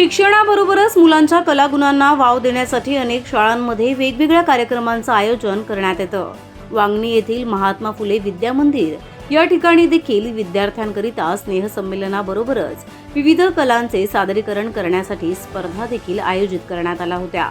शिक्षणाबरोबरच मुलांच्या कलागुणांना वाव देण्यासाठी अनेक शाळांमध्ये वेगवेगळ्या कार्यक्रमांचं आयोजन करण्यात येतं. वांगणी येथील महात्मा फुले विद्या मंदिर या ठिकाणी देखील विद्यार्थ्यांकरिता स्नेहसंमेलनाबरोबरच विविध कलांचे सादरीकरण करण्यासाठी स्पर्धा देखील आयोजित करण्यात आल्या होत्या.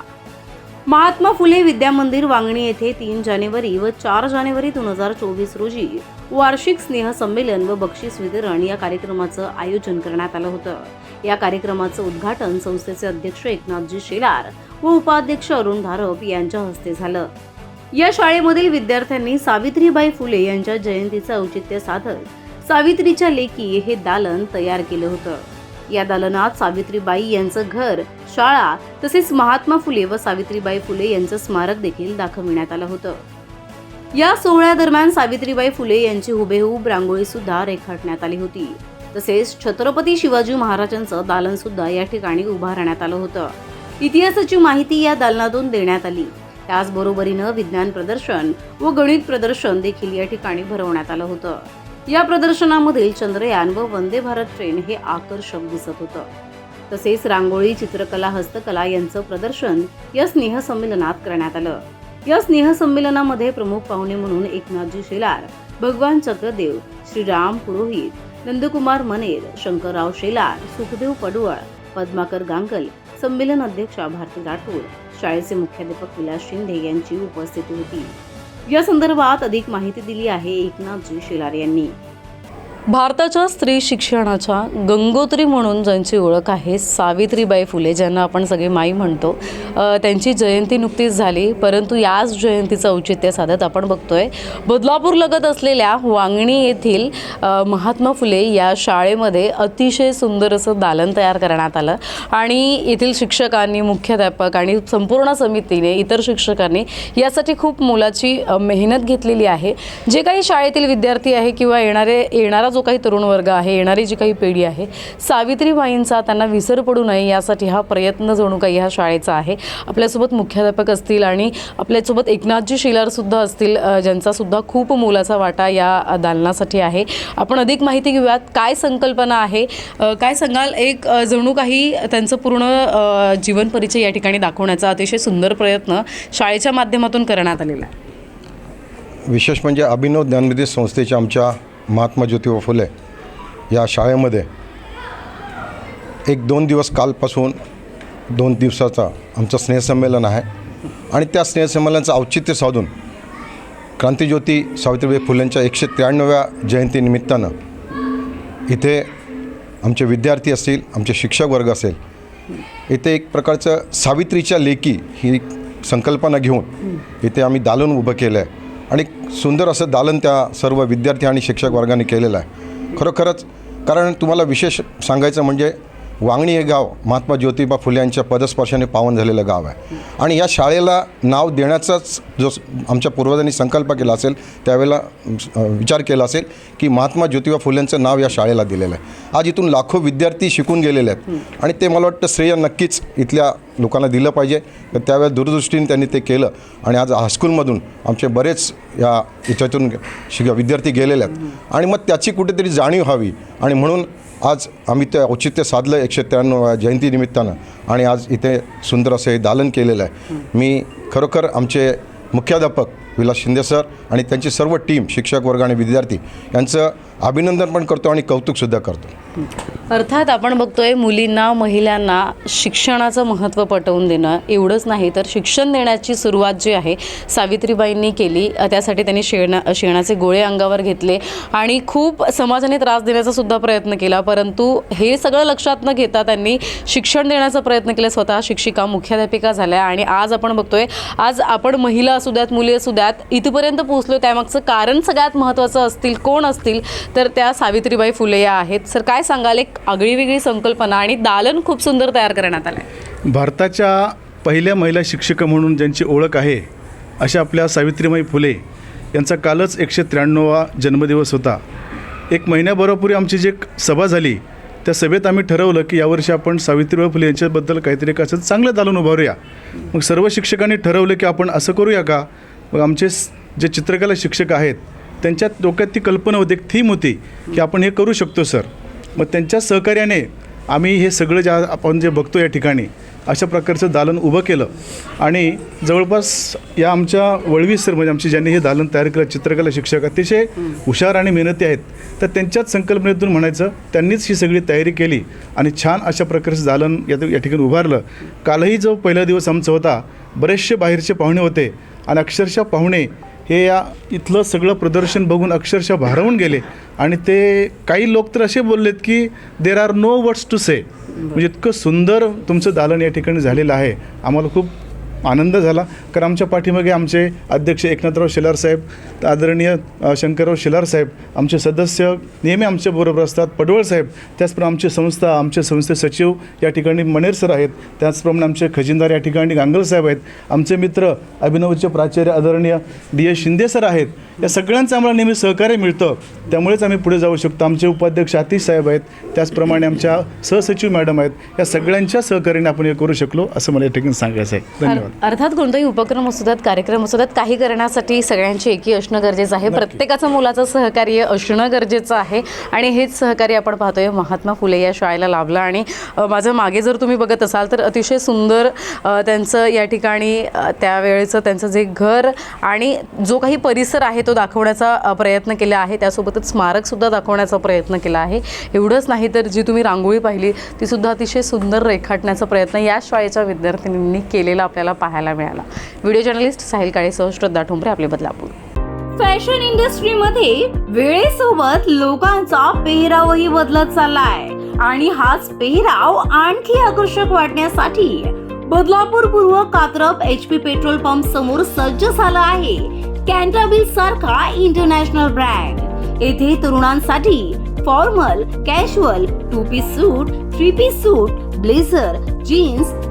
महात्मा फुले विद्या मंदिर वांगणी येथे तीन जानेवारी व चार जानेवारी दोन हजार चोवीस रोजी वार्षिक स्नेहसंमेलन व बक्षीस वितरण या कार्यक्रमाचं आयोजन करण्यात आलं होतं. या कार्यक्रमाचं उद्घाटन संस्थेचे अध्यक्ष एकनाथजी शेलार व उपाध्यक्ष अरुण धारप यांच्या हस्ते झालं. या शाळेमधील विद्यार्थ्यांनी सावित्रीबाई फुले यांच्या जयंतीचं औचित्य साधत सावित्रीच्या लेखी हे दालन तयार केलं होतं. या दालनात सावित्रीबाई यांचं घर शाळा तसेच महात्मा फुले व सावित्रीबाई फुले यांचं स्मारक देखील दाखविण्यात आलं होतं. या सोहळ्यादरम्यान सावित्रीबाई फुले यांची हुबेहूब रांगोळी सुद्धा रेखाटण्यात आली होती. तसेच छत्रपती शिवाजी महाराजांचं दालन सुद्धा या ठिकाणी उभारण्यात आलं होतं. इतिहासाची माहिती या दालनातून देण्यात आली. त्याचबरोबरीनं विज्ञान प्रदर्शन व गणित प्रदर्शन देखील या ठिकाणी भरवण्यात आलं होतं. या प्रदर्शनामधील चंद्रयान व वंदे भारत ट्रेन हे आकर्षक दिसत होतं. तसेच रांगोळी चित्रकला हस्तकला यांचं प्रदर्शन या स्नेहसंमेलनात करण्यात आलं. या स्नेहसंमेलनामध्ये प्रमुख पाहुणे म्हणून एकनाथजी शेलार भगवान चक्रदेव श्रीराम पुरोहित नंदकुमार मनेर शंकरराव शेलार सुखदेव पडवळ पद्माकर गांगल संमेलन अध्यक्षा भारती राठोड शाळेचे मुख्याध्यापक विलास शिंदे यांची उपस्थिती होती. या संदर्भात अधिक माहिती दिली आहे एकनाथजी शेलार यांनी. भारताच्या स्त्री शिक्षणाच्या गंगोत्री म्हणून ज्यांची ओळख आहे सावित्रीबाई फुले ज्यांना आपण सगळे माई म्हणतो त्यांची जयंती नुकतीच झाली परंतु याच जयंतीचं औचित्य साधत आपण बघतोय. बदलापूर लगत असलेल्या वांगणी येथील महात्मा फुले या शाळेमध्ये अतिशय सुंदर असं दालन तयार करण्यात आलं. आणि येथील शिक्षकांनी मुख्याध्यापक आणि संपूर्ण समितीने इतर शिक्षकांनी यासाठी खूप मोलाची मेहनत घेतलेली आहे. जे काही शाळेतील विद्यार्थी आहे किंवा येणारे येणारा जो काही तरुण वर्ग आहे येणारी जी काही पिढी आहे सावित्रीबाईंचा त्यांना विसर पडू नये यासाठी हा प्रयत्न जणू काही ह्या शाळेचा आहे. आपल्यासोबत मुख्याध्यापक असतील आणि आपल्यासोबत एकनाथजी शिलारसुद्धा असतील ज्यांचासुद्धा खूप मोलाचा वाटा या दालनासाठी आहे. आपण अधिक माहिती घेऊयात काय संकल्पना आहे? काय सांगाल? एक जणू काही त्यांचं पूर्ण जीवन परिचय या ठिकाणी दाखवण्याचा अतिशय सुंदर प्रयत्न शाळेच्या माध्यमातून करण्यात आलेला आहे. विशेष म्हणजे अभिनव ज्ञानविधी संस्थेच्या आमच्या महात्मा ज्योतिबा फुले या शाळेमध्ये एक दोन दिवस कालपासून दोन दिवसाचा आमचं स्नेहसंमेलन आहे. आणि त्या स्नेहसंमेलनाचं औचित्य साधून क्रांतिज्योती सावित्रीबाई फुलेंच्या एकशे त्र्याण्णव्या जयंतीनिमित्तानं इथे आमचे विद्यार्थी असतील आमचे शिक्षक वर्ग असेल इथे एक प्रकारचं सावित्रीच्या लेकी ही संकल्पना घेऊन इथे आम्ही दालन उभं केलं आहे आणि सुंदर असं दालन त्या सर्व विद्यार्थी आणि शिक्षक वर्गाने केलेलं आहे. खरोखरच कारण तुम्हाला विशेष सांगायचं म्हणजे वांगणी हे गाव महात्मा ज्योतिबा फुले यांच्या पदस्पर्शाने पावन झालेलं गाव आहे. आणि या शाळेला नाव देण्याचाच जो आमच्या पूर्वजांनी संकल्प केला असेल त्यावेळेला विचार केला असेल की महात्मा ज्योतिबा फुलेंचं नाव या शाळेला दिलेलं आहे. आज इथून लाखो विद्यार्थी शिकून गेलेले आहेत. आणि ते मला वाटतं श्रेय नक्कीच इथल्या लोकांना दिलं पाहिजे. तर त्यावेळेस दूरदृष्टीने त्यांनी ते केलं. आणि आज हायस्कूलमधून आमचे बरेच या याच्यातून शिक विद्यार्थी गेलेले आहेत. आणि मग त्याची कुठेतरी जाणीव व्हावी. आणि म्हणून आज आम्ही ते औचित्य साधलं एकशे त्र्याण्णव जयंतीनिमित्तानं आणि आज इथे सुंदर असं हे दालन केलेलं आहे. मी खरोखर आमचे मुख्याध्यापक विलास शिंदे सर आणि त्यांची सर्व टीम शिक्षक वर्ग आणि विद्यार्थी यांचं अभिनंदन पण करतो आणि कौतुकसुद्धा करतो. अर्थात आपण बघतोय मुलींना महिलांना शिक्षणाचं महत्त्व पटवून देणं एवढंच नाही तर शिक्षण देण्याची सुरुवात जी आहे सावित्रीबाईंनी केली. त्यासाठी त्यांनी शेणा शेणाचे गोळे अंगावर घेतले आणि खूप समाजाने त्रास देण्याचा सुद्धा प्रयत्न केला. परंतु हे सगळं लक्षात न घेता त्यांनी शिक्षण देण्याचा प्रयत्न केला. स्वतः शिक्षिका मुख्याध्यापिका झाल्या आणि आज आपण बघतोय आज आपण महिला असू द्यात मुली असू द्यात इथपर्यंत पोहोचलो त्यामागचं कारण सगळ्यात महत्त्वाचं असतील कोण असतील तर त्या सावित्रीबाई फुले या आहेत. सर काय सांगाल? एक आगळी वेगळी संकल्पना आणि दालन खूप सुंदर तयार करण्यात आलं आहे भारताच्या पहिल्या महिला शिक्षिका म्हणून ज्यांची ओळख आहे अशा आपल्या सावित्रीबाई फुले यांचा कालच एकशे त्र्याण्णववा जन्मदिवस होता. एक महिन्याभरापूर्वी आमची जी एक सभा झाली त्या सभेत आम्ही ठरवलं की यावर्षी आपण सावित्रीबाई फुले यांच्याबद्दल काहीतरी का असं चांगलं दालन उभारूया. मग सर्व शिक्षकांनी ठरवलं की आपण असं करूया का? मग आमचे जे चित्रकला शिक्षक आहेत त्यांच्या डोक्यात ती कल्पना होती एक थीम होती की आपण हे करू शकतो सर मग त्यांच्या सहकार्याने आम्ही हे सगळं ज्या आपण जे बघतो या ठिकाणी अशा प्रकारचं दालन उभं केलं. आणि जवळपास या आमच्या वळवी सर म्हणजे आमचे ज्यांनी हे दालन तयार केलं चित्रकला शिक्षक अतिशय हुशार आणि मेहनती आहेत. तर त्यांच्याच संकल्पनेतून म्हणायचं त्यांनीच ही सगळी तयारी केली आणि छान अशा प्रकारचं दालन या या ठिकाणी उभारलं. कालही जो पहिला दिवस आमचा होता बरेचसे बाहेरचे पाहुणे होते आणि अक्षरशः पाहुणे हे या इथलं सगळं प्रदर्शन बघून अक्षरशः भारावून गेले. आणि ते काही लोक तर असे बोललेत की there are no words to say म्हणजे इतकं सुंदर तुमचं दालन या ठिकाणी झालेलं आहे. आम्हाला खूप आनंद झाला. कारण आमच्या पाठीमागे आमचे अध्यक्ष एकनाथराव शेलार साहेब आदरणीय शंकरराव शेलार साहेब आमचे सदस्य नेहमी आमच्या बरोबर असतात. पडवळ साहेब त्याचप्रमाणे आमची संस्था आमचे संस्थे सचिव या ठिकाणी मनेर सर आहेत. त्याचप्रमाणे आमचे खजिनदार या ठिकाणी गांगल साहेब आहेत. आमचे मित्र अभिनवचे प्राचार्य आदरणीय डी एस शिंदे सर आहेत. या सगळ्यांचं आम्हाला नेहमी सहकार्य मिळतं. त्यामुळेच आम्ही पुढे जाऊ शकतो. आमचे उपाध्यक्ष आतिश साहेब आहेत. त्याचप्रमाणे आमच्या सहसचिव मॅडम आहेत. या सगळ्यांच्या सहकार्याने आपण हे करू शकलो असं मला या ठिकाणी सांगायचं आहे धन्यवाद. अर- अर्थात कोणताही उपक्रम असू द्यात कार्यक्रम असू द्यात काही करण्यासाठी सगळ्यांची एकी असणं गरजेचं आहे. प्रत्येकाचं मुलाचं सहकार्य असणं गरजेचं आहे. आणि हेच सहकार्य आपण पाहतोय महात्मा फुले या शाळेला लाभलं. आणि माझं मागे जर तुम्ही बघत असाल तर अतिशय सुंदर त्यांचं या ठिकाणी त्यावेळेचं त्यांचं जे घर आणि जो काही परिसर आहे तो दाखवण्याचा प्रयत्न केला आहे. त्यासोबतच स्मारकसुद्धा दाखवण्याचा प्रयत्न केला आहे. एवढंच नाही तर जी तुम्ही रांगोळी पाहिली ती सुद्धा अतिशय सुंदर रेखाटण्याचा प्रयत्न या शाळेच्या विद्यार्थिनींनी केलेला आपल्याला पाहायला मिळाला. व्हिडिओ जर्नलिस्ट साहिल काळेसह श्रद्धा ठोंबरे आपले बदलापूर. फॅशन इंडस्ट्रीमध्ये वेळेसोबत लोकांचा पेहरावही बदलत चाललाय. आणि हाच पेहराव आणखी आकर्षक वाटण्यासाठी बदलापूर पूर्व Katrap H P petrol pump समोर सज्ज झाला आहे. कॅन्टाबिल सारखा इंटरनॅशनल ब्रँड. येथे तरुणांसाठी formal casual two piece suit three piece suit blazer jeans